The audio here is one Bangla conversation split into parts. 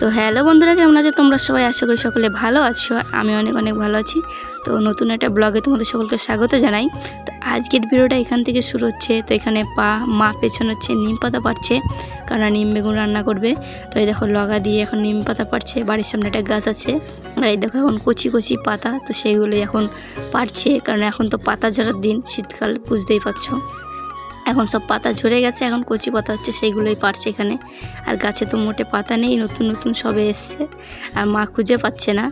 তো হ্যালো বন্ধুরা, কেমন আছো? তোমরা সবাই আশা করি সকলে ভালো আছো। আমি অনেক অনেক ভালো আছি। তো নতুন একটা ব্লগে তোমাদের সকলকে স্বাগত জানাই। তো আজকের ভিডিওটা এখান থেকে শুরু হচ্ছে। তো এখানে পা, মা পেছন হচ্ছে, নিম পাতা পাড়ছে কারণ নিম বেগুন রান্না করবে। তো এই দেখো লগা দিয়ে এখন নিম পাতা পাড়ছে। বাড়ির সামনে একটা গাছ আছে। আর এই দেখো এখন কচি কচি পাতা। তো সেইগুলোই এখন পাড়ছে। কারণ এখন তো পাতা ঝরার দিন, শীতকাল, বুঝতেই পারছ। এখন সব পাতা ঝরে গেছে, এখন কচি পাতা হচ্ছে সেইগুলোই পারছে এখানে। আর গাছে তো মোটে পাতা নেই, নতুন নতুন সবে এসছে। আর মা খুঁজে পাচ্ছে না,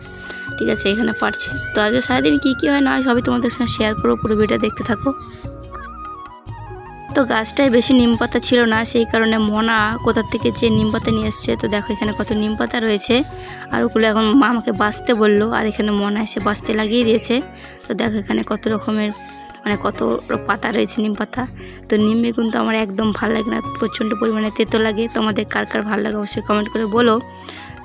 ঠিক আছে, এখানে পারছে। তো আজকে সারাদিন কী কী হয় না সবই তোমাদের সঙ্গে শেয়ার করো পুরো ভিডিও দেখতে থাকো। তো গাছটায় বেশি নিম পাতা ছিল না, সেই কারণে মনা কোথার থেকে যে নিম পাতা নিয়ে এসছে, তো দেখো এখানে কত নিম পাতা রয়েছে। আর ওগুলো এখন মা আমাকে বাঁচতে বলল, আর এখানে মনা এসে বাঁচতে লাগিয়ে দিয়েছে। তো দেখো এখানে কত রকমের মানে কত পাতা রয়েছে নিম পাতা? তো নিম বেগুন তো আমার একদম ভালো লাগে না, প্রচণ্ড পরিমাণে তেতো লাগে। তোমাদের কার কার ভালো লাগে অবশ্যই কমেন্ট করে বলো।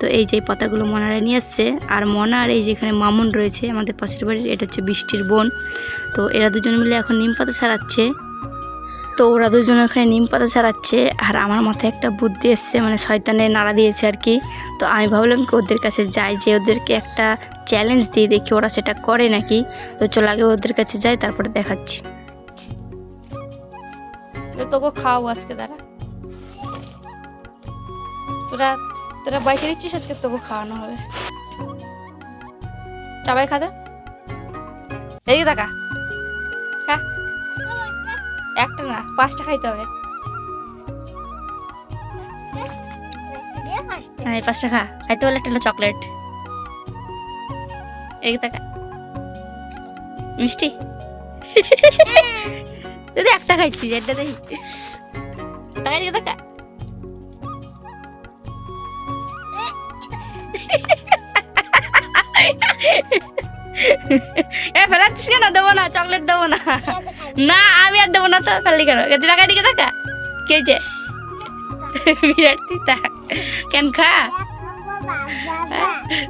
তো এই যে পাতাগুলো মনারা নিয়ে আসছে আর মনা আর এই যেখানে মামুন রয়েছে, আমাদের পাশের বাড়ির, এটা হচ্ছে বৃষ্টির বোন। তো এরা দুজন মিলে এখন নিম পাতা ছাড়াচ্ছে। তো ওরা দুজন ওখানে নিম পাতা ছাড়াচ্ছে, আর আমার মাথায় একটা বুদ্ধি এসছে মানে শয়তানের নাড়া দিয়েছে আর কি। তো আমি ভাবলাম কি ওদের কাছে যাই, যে ওদেরকে একটা চ্যালেঞ্জ দিয়ে দেখি ওরা সেটা করে নাকি। তো চল আগে ওদের কাছে যাই, তারপরে দেখাচ্ছি। তোকে খাওয়াবো আজকে, দাঁড়া। তোরা তোরা বাইকে দিচ্ছিস আজকে? তোকে খাওয়ানো হবে। চাবাই খাদা এদিকে দেখা একটা না পাঁচটা খাইতে হবে। হ্যাঁ এই পাঁচটা খা। খাইতে বলে একটা চকলেট। এদিকে দেখা। মিষ্টি? তুই একটা খাইছিস এটা দেখি তাকাই দিকে দেখা এ ফেলাচ্ছিস কেন? দেবো না চকলেট দেবো না। না আমি আর দেবো না তো খালি কেন? এদিকে টাকা দিকে টাকা কে যে? বিরাট তিতা। কেন খা?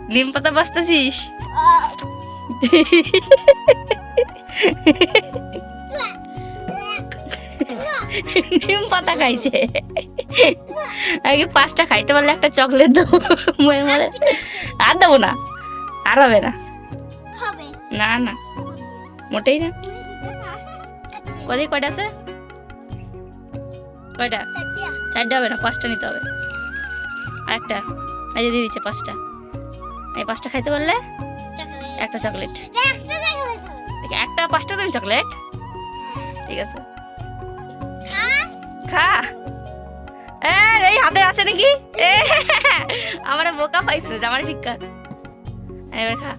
নিম পাতা বাঁচতেছিস? নিম পাতা খাইছে। আগে পাঁচটা খাইতে পারলে একটা চকলেট দেবো। মনে মনে আর দেবো না। আর হবে না। না না। মোটেই না। কদিকে কয়টা আছে? কয়টা? চারটে। হবে না পাঁচটা নিতে হবে। আর একটা যে দিয়ে দিচ্ছে পাঁচটা। এই পাঁচটা খাইতে পারলে একটা চকলেট। একটা পাঁচটা তুমি চকলেট? ঠিক আছে। খা। এই হাতে আছে নাকি? আমার বোকা পাইছো যে আমার ঠিক কর। এবার খা।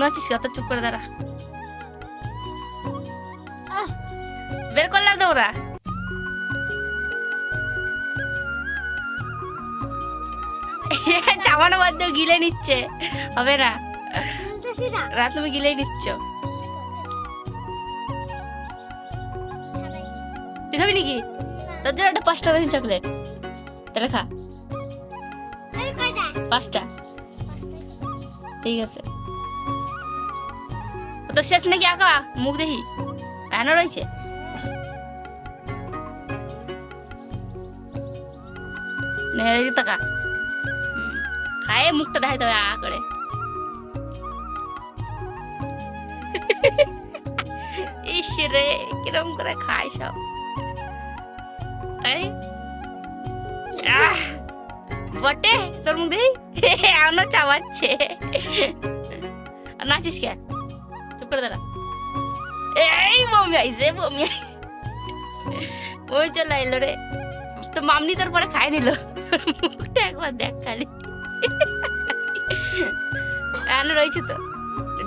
নাচিস কত চুপ করে দাঁড়া। বের করলাম তো ওরা। চামানো বাদ গিলে নিচ্ছে। হবে না। রাত তুমি গিলেই নিচ্ছ। তুই খাবি নাকি? তোর জন্য একটা পাঁচটা দামি চকলেট। তাহলে খা। পাঁচটা। ঠিক আছে। তো শেষ নাকি আঁকা মুখ দেখি। এনো রয়েছে? নে, এদিকে তাকা খায়ে মুখটা দেখাইতে হবে আ করে ইস রে কিরম করে খায় সব বটে তোর মুখ দেখি এমন চাবাচ্ছে নাচিস কে চুপ করে দাঁড়া এই বমি আইছে বমি ওই চলে এলো রে তো মামনি তোর পরে খাই নিল মুখটা একবার দেখ খালি রান্না রয়েছে তো।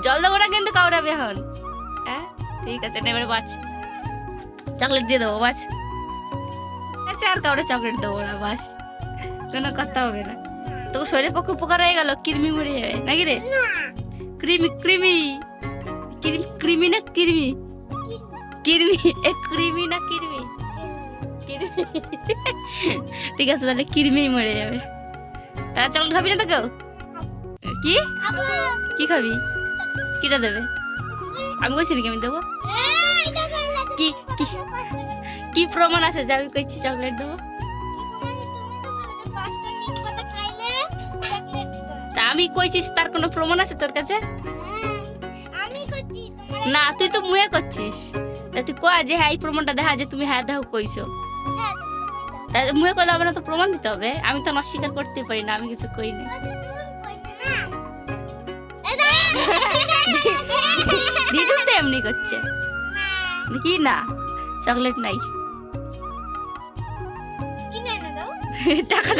জল দেবো না কিন্তু কাউরে এখন। হ্যাঁ ঠিক আছে নেবে বাছ চকলেট দিয়ে দেবো বাছ আচ্ছা আর কাউরে চকলেট দেবো না বাস কোনো কথা হবে না। তোকে শরীরের পক্ষে উপকার হয়ে গেল, কৃমি মরে যাবে, নাকি রে? ক্রিমি ক্রিমি ক্রিমি না কৃমি? কৃমি, এ কৃমি না কৃমি কৃমি। ঠিক আছে, তাহলে কৃমি মরে যাবে। তারা চকলেট খাবি না তো কেউ কি? কি খাবি? কিটা দেবে? আমি কইছি নাকি আমি দেবো? কি কি কি প্রমাণ আছে যে আমি কইছি চকলেট দেবো। তা আমি কইছিস তার কোনো প্রমাণ আছে তোর কাছে? না, তুই তো মুয়ে করছিস। তুই কয় যে হ্যাঁ এই প্রমাণটা দেখা যে তুমি হ্যাঁ দেখো কইছো। মুয়ে করলে না তো প্রমাণ দিতে হবে। আমি তো অস্বীকার করতে পারি না, আমি কিছু কই না। তো এমনি করছে। কি না? চকলেট নাই। টাকা।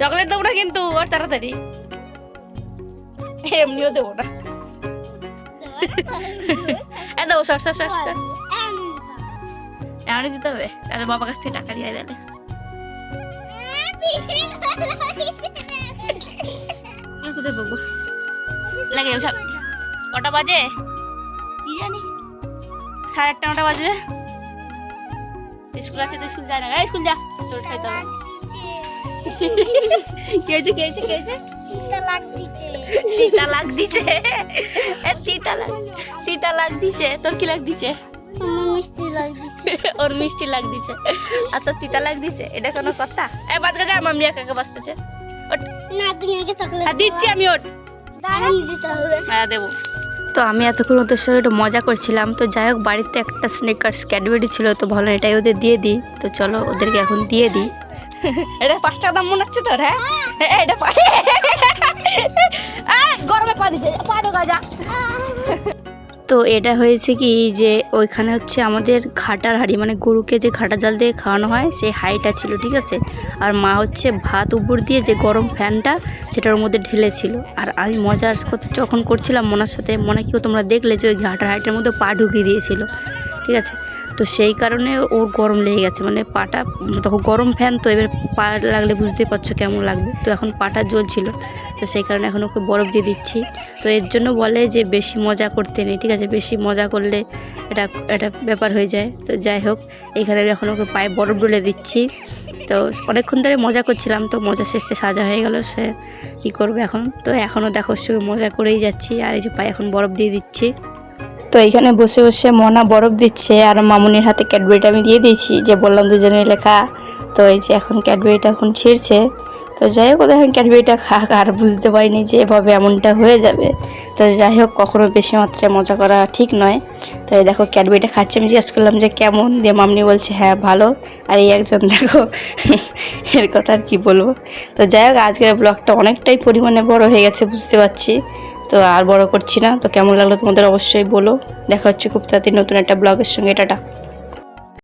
চকলেট দেবো না কিন্তু আর তাড়াতাড়ি। এমনিও দেবো না। দেবো সর সর সর সর। এমনি দিতে হবে। তাহলে বাবার কাছ থেকে টাকা দিয়ে আমি কোথায় পাবো লাগে সব। কটা বাজে? কি জানি সাড়ে আটটা নটা বাজবে স্কুল আছে তো স্কুল যায় না। স্কুল যা। চোর খাইতে হবে। কি হয়েছে কি হয়েছে কি হয়েছে? সীতা লাগ দিছে। সীতা লাগ সীতা লাগ দিছে? তোর কি লাগ দিছে? ওর মিষ্টি লাগ দিছে। আর তোর তিতা লাগ দিছে? এটা কোনো কথা? এ বাজকা যা মাম্মি একা বাঁচতেছে? ওট আর দিচ্ছি আমি ওট হ্যাঁ দেবো। তো আমি এতক্ষণ ওদের সঙ্গে একটু মজা করছিলাম। তো যাই হোক বাড়িতে একটা স্নেকার্স ক্যাডবেরি ছিল তো ভালো এটাই ওদের দিয়ে দিই। তো চলো ওদেরকে এখন দিয়ে দিই। এটা দাম মনে হচ্ছে তোর হ্যাঁ? এটা গরমে পা দিচ্ছে পা যা তো এটা হয়েছে কি যে ওইখানে হচ্ছে আমাদের ঘাটার হাঁড়ি মানে গরুকে যে ঘাটা জাল দিয়ে খাওয়ানো হয়, সেই হাঁড়িটা ছিল, ঠিক আছে? আর মা হচ্ছে ভাত উপর দিয়ে যে গরম ফ্যানটা, সেটার মধ্যে ঢেলেছিল। আর আমি মজার কথা যখন করছিলাম মনার সাথে, মনে কেউ তোমরা দেখলে যে ওই ঘাটার হাঁড়িটার মধ্যে পা ঢুকিয়ে দিয়েছিল, ঠিক আছে? তো সেই কারণে ওর গরম লেগে গেছে। মানে পাটা তখন গরম ফ্যান তো এবার পা লাগলে বুঝতেই পারছ কেমন লাগবে। তো এখন পাটা জ্বলছিল, তো সেই কারণে এখন ওকে বরফ দিয়ে দিচ্ছি। তো এর জন্য বলে যে বেশি মজা করতে নেই, ঠিক আছে? বেশি মজা করলে এটা এটা ব্যাপার হয়ে যায়। তো যাই হোক, এখানে এখন ওকে পায়ে বরফ ডলে দিচ্ছি। তো অনেকক্ষণ ধরে মজা করছিলাম, তো মজা শেষে সাজা হয়ে গেল, সে কী করবে এখন? তো এখনও দেখো শুধু মজা করেই যাচ্ছি, আর এই যে পায়ে এখন বরফ দিয়ে দিচ্ছি। তো এইখানে বসে বসে মনা বরফ দিচ্ছে আর মামুনির হাতে ক্যাডবেরিটা আমি দিয়ে দিয়েছি, যে বললাম দুজনে মিলে খা তো এই যে এখন ক্যাডবেরিটা এখন ছিঁড়ছে। তো যাই হোক এখন ক্যাডবেরিটা খাক, আর বুঝতে পারিনি যে এভাবে এমনটা হয়ে যাবে। তো যাই হোক, কখনো বেশি মাত্রায় মজা করা ঠিক নয়। তো এই দেখো, ক্যাডবেরিটা খাচ্ছে। আমি জিজ্ঞেস করলাম যে কেমন? দিয়ে মামনি বলছে হ্যাঁ ভালো। আর এই একজন দেখো, এর কথা আর কি বলব। তো যাই হোক, আজকের ব্লগটা অনেকটাই পরিমাণে বড় হয়ে গেছে, বুঝতে পারছি। তো আর বড় করছি না। তো কেমন লাগল তোমাদের অবশ্যই বলো। দেখা হচ্ছে খুব তাড়াতাড়ি নতুন একটা ব্লগের সঙ্গে। টাটা।